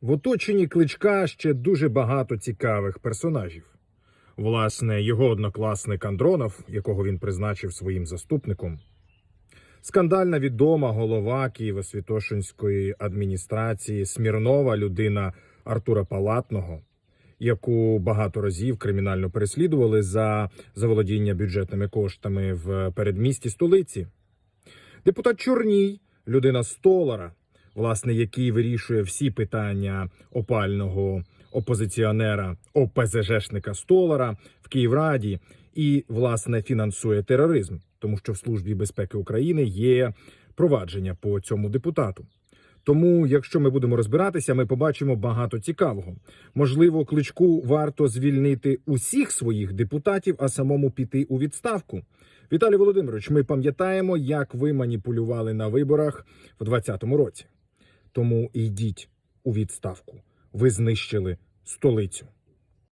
В оточенні кличка ще дуже багато цікавих персонажів. Власне, його однокласник Андронов, якого він призначив своїм заступником, скандальна відома голова Києво-Святошинської адміністрації Смірнова, людина Артура Палатного, яку багато разів кримінально переслідували за заволодіння бюджетними коштами в передмісті столиці. Депутат Чорній, людина Столара, власне, який вирішує всі питання опального опозиціонера ОПЗЖшника Столара в Київраді і, власне, фінансує тероризм, тому що в Службі безпеки України є провадження по цьому депутату. Тому, якщо ми будемо розбиратися, ми побачимо багато цікавого. Можливо, кличку варто звільнити усіх своїх депутатів, а самому піти у відставку. Віталій Володимирович, ми пам'ятаємо, як ви маніпулювали на виборах в 2020 році. Тому йдіть у відставку. Ви знищили столицю.